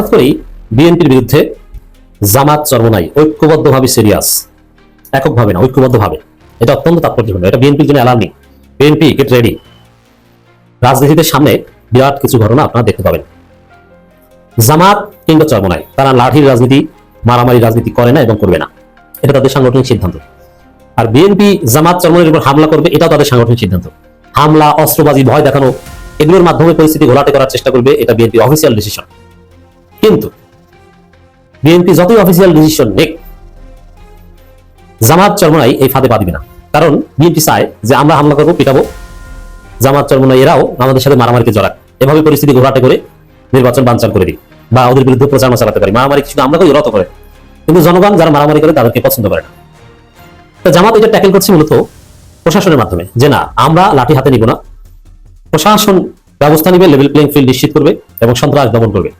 হঠাৎ করেই বিএনপির বিরুদ্ধে জামাত চরমনাই ঐক্যবদ্ধভাবে সিরিয়াস এককভাবে না, ঐক্যবদ্ধভাবে। এটা অত্যন্ত তাৎপর্যপূর্ণ। এটা বিএনপির জন্য অ্যালার্মিং বিএনপি গেট রেডি রাজনীতিতে সামনে বিরাট কিছু ঘটনা আপনারা দেখতে পাবেন। জামাত কিংবা চরমনাই, তারা লাঠির রাজনীতি, মারামারি রাজনীতি করে না এবং করবে না। এটা তাদের সাংগঠনিক সিদ্ধান্ত। আর বিএনপি জামাত চরমনের উপর হামলা করবে, এটাও তাদের সাংগঠনিক সিদ্ধান্ত। হামলা, অস্ত্রবাজি, ভয় দেখানো, এগুলোর মাধ্যমে পরিস্থিতি ঘোলাটে করার চেষ্টা করবে এটা বিএনপি অফিসিয়াল ডিসিশন কিন্তু বিএনপি যতই অফিসিয়াল ডিসিশন নেক, জামাত চরমনাই এই ফাঁদে পা দিবে না। কারণ বিএনপি চায় যে আমরা হামলা করব, পিটাবো। জামাত চরমনাই এরাও আমাদের সাথে মারামারিকে জড়াক। এভাবে পরিস্থিতি ঘোরাটে করে নির্বাচন বানচাল করে দিই বা ওদের বিরুদ্ধে প্রচারণা চালাতে পারি। মারামারি শুধু আমরা করি রত করে। কিন্তু জনগণ যারা মারামারি করে, তাদেরকে পছন্দ করে না। তো জামাত এটা ট্যাকেল করছে মূলত প্রশাসনের মাধ্যমে যে না, আমরা লাঠি হাতে নিব না। প্রশাসন ব্যবস্থা নিবে লেভেল প্লেইং ফিল্ড নিশ্চিত করবে এবং সন্ত্রাস দমন করবে।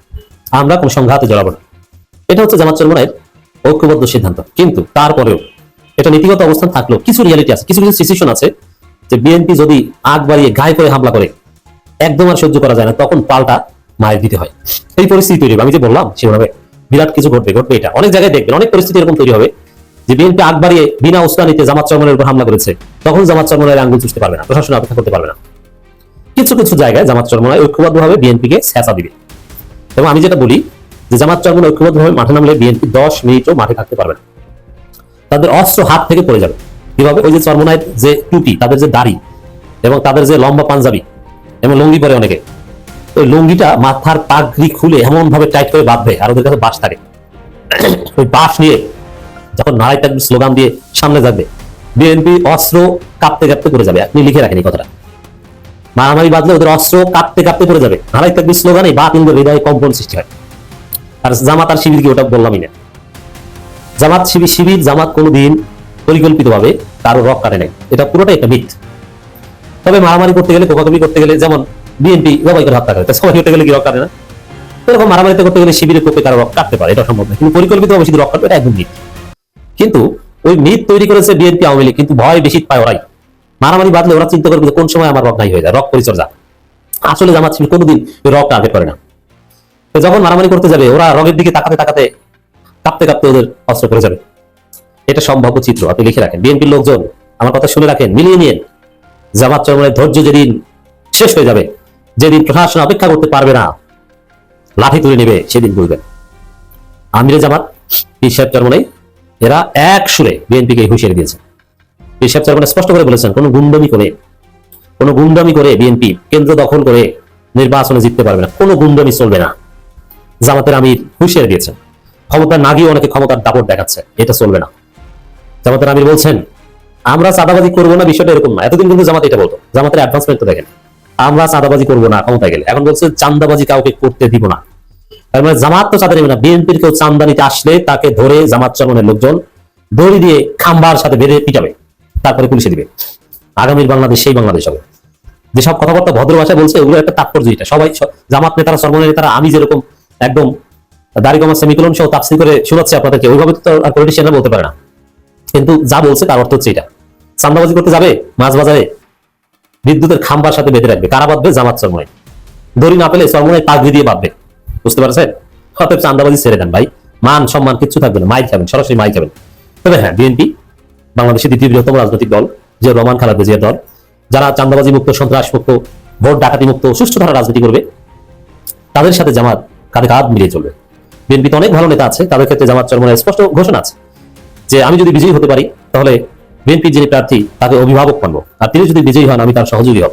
আমরা কোনো সংঘাতে জড়াবো না। এটা হচ্ছে জামাত চরমনায়ের ঐক্যবদ্ধ সিদ্ধান্ত। কিন্তু তারপরেও এটা নীতিগত অবস্থান থাকলেও কিছু রিয়ালিটি আছে, কিছু কিছু সিচুয়েশন আছে যে বিএনপি যদি আগ বাড়িয়ে গায়ে করে হামলা করে, একদম আর সহ্য করা যায় না, তখন পাল্টা মায়ের দিতে হয়। এই পরিস্থিতি তৈরি হবে। আমি যে বললাম সেভাবে বিরাট কিছু ঘটবে ঘটবে এটা। অনেক জায়গায় দেখবেন, অনেক পরিস্থিতি এরকম তৈরি হবে যে বিএনপি আগ বাড়িয়ে বিনা উস্কানিতে জামাত চরমনের উপর হামলা করেছে, তখন জামাত চরমনের আঙ্গুল চুষতে পারবে না প্রশাসন অপেক্ষা করতে পারবে না। কিছু কিছু জায়গায় জামাত চরমনায় ঐক্যবদ্ধভাবে বিএনপিকে স্যাঁচা দিবে। এবং আমি যেটা বলি যে জামাত চরমন ঐক্যবদ্ধভাবে মাঠে নামলে বিএনপি দশ মিনিটও মাঠে থাকতে পারবে না। তাদের অস্ত্র হাত থেকে পড়ে যাবে। কীভাবে? ওই যে চরমনায় যে টুপি, তাদের যে দাড়ি এবং তাদের যে লম্বা পাঞ্জাবি এবং লুঙ্গি পরে অনেকে। ওই লুঙ্গিটা মাথার পাগড়ি খুলে এমন ভাবে টাইট করে বাঁধবে আর ওদের কাছে বাঁশ থাকে। ওই বাঁশ নিয়ে যখন নারাই থাকবে স্লোগান দিয়ে সামনে যাবে, বিএনপি অস্ত্র কাঁপতে কাঁপতে পড়ে যাবে। আপনি লিখে রাখেন এই কথাটা। মারামারি বাঁধলে ওদের অস্ত্র কাঁপতে কাঁপতে পড়ে যাবে। নারাই থাকবে স্লোগানে বা কিন্তু হৃদয়ে কম্পন সৃষ্টি হয়। আর জামাত আর শিবির কি ওটা বললামই না। জামাত শিবির শিবির, জামাত কোনোদিন পরিকল্পিতভাবে কারও রক কাটে নাই। এটা পুরোটাই একটা মিথ। তবে মারামারি করতে গেলে কোকাকবি করতে গেলে, যেমন বিএনপি জবাই করে হত্যা করে। সবাই করতে গেলে কি রক কাটে না? এরকম মারামারিতে করতে গেলে শিবিরের কোপে কারও রক কাটতে পারে, এটা সম্ভব না। কিন্তু পরিকল্পিতভাবে শুধু রক কাটবে এটা একদম মিথ। কিন্তু ওই মিথ তৈরি করেছে বিএনপি আওয়ামী লীগ, কিন্তু ভয় বেশি পায় ওরাই। মারামারি বাদলে ওরা চিন্তা করবে কোন সময় আমার রক নাই হয়ে যায়, রক পরিচর্যা। আসলে জামাত শিবির কোনোদিন রক টার্গেট করে না। তো যখন মারামারি করতে যাবে, ওরা রগের দিকে তাকাতে তাকাতে কাঁপতে কাঁপতে ওদের অস্ত্র করে যাবে। এটা সম্ভাব্য চিত্র, আপনি লিখে রাখেন। বিএনপির লোকজন, আমার কথা শুনে রাখেন, মিলিয়ে নিন। জামাত চরমনের ধৈর্য যেদিন শেষ হয়ে যাবে, যেদিন প্রশাসন অপেক্ষা করতে পারবে না, লাঠি তুলে নেবে, সেদিন বুঝবেন আমিরে জামাত সাহেব চরমনাই এরা এক সুরে বিএনপিকে হুঁশিয়ারি দিয়েছে। সাহেব চরমনাই স্পষ্ট করে বলেছেন, কোনো গুন্ডামি করে, কোনো গুন্ডামি করে বিএনপি কেন্দ্র দখল করে নির্বাচনে জিততে পারবে না। কোনো গুন্ডামি চলবে না। জামাতের আমির হুঁশিয়ার দিয়েছেন। ক্ষমতা না গিয়ে অনেকে ক্ষমতার দাপট দেখাচ্ছে, এটা চলবে না। জামাতের আমির বলছেন, আমরা চাঁদাবাজি করব না, বিষয়টা এরকম না। এতদিন কিন্তু জামাত এটা বলতো। জামাতের অ্যাডভান্সমেন্ট তো দেখেন। আমরা চাঁদাবাজি করব না, ক্ষমতায় গেলে। এখন বলছে চান্দাবাজি কাউকে করতে দিব না। তার মানে জামাত তো চাঁদা নেবে না। বিএনপির কেউ চান্দা নিতে আসলে তাকে ধরে জামাত চরমনের লোকজন দড়ি দিয়ে খাম্বার সাথে বেঁধে পিটাবে। তারপরে পুলিশে দিবে। আগামীর বাংলাদেশ, সেই বাংলাদেশ হবে। যেসব কথাবার্তা ভদ্র ভাষায় বলছে ওগুলো একটা তাৎপর্য এটা। সবাই জামাত নেতারা সর্বনের নেতারা, আমি যেরকম একদম দাড়িগমা সেমিকলন সহ তাফসিল করে শোনাচ্ছি আপনাদেরকে, ওইভাবে তো আর পলিটিশিয়ানরা বলতে পারে না। কিন্তু যা বলছে তার অর্থ হচ্ছে এটা। চান্দাবাজি করতে যাবে, মাছ বাজারে বিদ্যুতের খাম্বার সাথে বেঁধে রাখবে। কারা বাঁধবে? জামাত চরময় দড়ি না পেলে চরময় পাগড়ি দিয়ে বাঁধবে। বুঝতে পারছেন? অতএব চান্দাবাজি ছেড়ে দেন ভাই। মান, সম্মান কিচ্ছু থাকবে না। মাই খাবেন, সরাসরি মাই খাবেন। তবে হ্যাঁ বিএনপি বাংলাদেশের দ্বিতীয় বৃহত্তম রাজনৈতিক দল যে রমান খালেদা জিয়ার দল। যারা চান্দাবাজি মুক্ত সন্ত্রাস মুক্ত ভোট ডাকাতি মুক্ত, সুষ্ঠু ধারা রাজনীতি করবে, তাদের সাথে জামাত কাঁধে কাঁধ মিলিয়ে চলবে। বিএনপিতে অনেক ভালো নেতা আছে, তাদের ক্ষেত্রে জামাত চরমনের স্পষ্ট ঘোষণা আছে যে, আমি যদি বিজয়ী হতে পারি, তাহলে বিএনপির যিনি প্রার্থী, তাকে অভিভাবক মানবো। আর তিনি যদি বিজয়ী হন, আমি তার সহযোগী হব।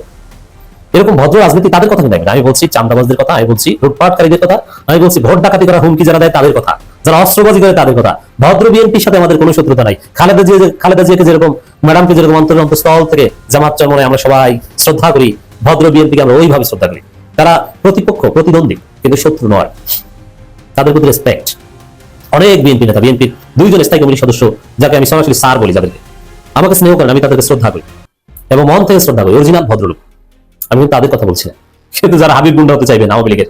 এরকম ভদ্র রাজনীতি তাদের কথা দেখবেন আমি বলছি চান্দাবাজদের কথা, আমি বলছি লুটপাটকারীদের কথা, আমি বলছি ভোট ডাকাতি করা হুমকি যারা দেয় তাদের কথা। যারা অস্ত্রবাজি করে তাদের কথা। ভদ্র বিএনপির সাথে আমাদের কোনো শত্রুতা নাই। খালেদা জিয়া খালেদা জিয়াকে যেরকম ম্যাডামকে যেরকম অন্তর স্থল থেকে জামাত চরমনে আমরা সবাই শ্রদ্ধা করি, ভদ্র বিএনপিকে আমরা ওইভাবে শ্রদ্ধা করি। তারা প্রতিপক্ষ, প্রতিদ্বন্দ্বী, কিন্তু শত্রু নয়। তাদের প্রতি রেসপেক্ট অনেক বিএনপি নেতা, বিএনপির দুইজন স্থায়ী কমিটির সদস্য, যাকে আমি সরাসরি স্যার বলি যাদেরকে। আমাকে স্নেহ করেন, আমি তাদেরকে শ্রদ্ধা করি। এবং মন থেকে শ্রদ্ধা করি, অরিজিনাল ভদ্রলোক। আমি তাদের কথা বলছি না। কিন্তু যারা হাবিব গুন্ডা হতে চাইবেন, আওয়ামী লীগের,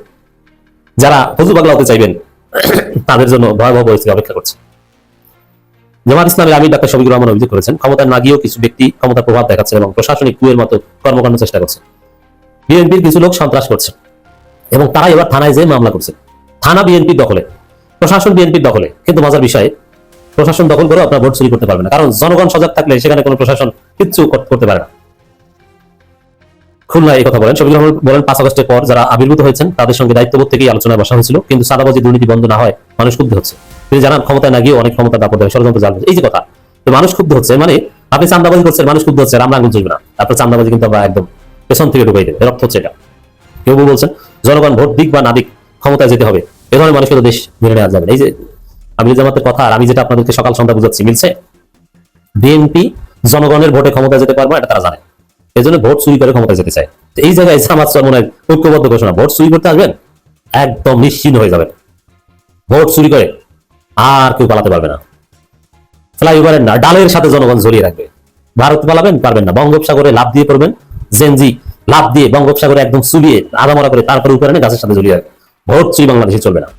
যারা হজু পাগলা হতে চাইবেন তাদের জন্য ভয়াবহ পরিস্থিতি অপেক্ষা করছে। জামাত ইসলামের আমির ডাক্তার শফিকুর রহমান অভিযোগ করেছেন ক্ষমতায় না গিয়েও কিছু ব্যক্তি ক্ষমতার প্রভাব দেখাচ্ছে এবং প্রশাসনিক কুয়ের মতো কর্মকাণ্ড চেষ্টা করছে বিএনপির কিছু লোক সন্ত্রাস করছে এবং তারা এবার থানায় যেয়ে মামলা করছে। থানা বিএনপির দখলে, প্রশাসন বিএনপির দখলে। কিন্তু মজার বিষয়ে, প্রশাসন দখল করে আপনার ভোট চুরি করতে পারবে না। কারণ জনগণ সজাগ থাকলে সেখানে কোনো প্রশাসন কিচ্ছু করতে পারে না। খুলনায় এই কথা বলেন। শফিকুর রহমান বলেন, পাঁচ আগস্টের পর যারা আবির্ভূত হয়েছেন, তাদের সঙ্গে দায়িত্ববোধ থেকেই আলোচনায় বসা হয়েছিল। কিন্তু সাদাবাজি দুর্নীতি বন্ধ না হয়, মানুষ ক্ষুব্ধ হচ্ছে। তিনি জানান, ক্ষমতায় না গিয়ে অনেক ক্ষমতা দাপট দেয় ষড়যন্ত্র জাল এই যে কথা, তো মানুষ ক্ষুব্ধ হচ্ছে মানে আপনি চান্দাবাজি করছেন, মানুষ ক্ষুব্ধ হচ্ছে আমরা আঙুল চলবে না। তারপর চান্দাবাজি কিন্তু আমরা একদম পেছন থেকে ঢুকাই দেবে। রক্ত হচ্ছে এটা। কেউ কেউ বলছেন, জনগণ ভোট দিক বা না দিক, ক্ষমতায় যেতে হবে। এ ধরনের মানুষকে তো দেশ মেনে নেওয়া যাবে এই যে আমি জামাতের কথা, আর আমি যেটা আপনাদেরকে সকাল সন্ধ্যা বুঝাচ্ছি, মিলছে? বিএনপি জনগণের ভোটে ক্ষমতায় যেতে পারবে এটা তারা জানে। এই জন্য ভোট চুরি করে ক্ষমতায় যেতে চায় তো এই জায়গায় জামাত চরমনের ঐক্যবদ্ধ ঘোষণা, ভোট চুরি করতে আসবেন? একদম নিশ্চিন্ত হয়ে যাবেন। ভোট চুরি করে আর কেউ পালাতে পারবে না। ফ্লাইওভারের না, ডালের সাথে জনগণ জড়িয়ে রাখবে ভারত পালাবেন, পারবেন না। বঙ্গোপসাগরে লাভ দিয়ে পড়বেন। জেনজি লাভ দিয়ে বঙ্গোপসাগরে একদম চুলিয়ে আদামরা করে তারপরে উপরে গাছের সাথে জড়িয়ে রাখবে ভোট চুরি বাংলাদেশে চলবে না।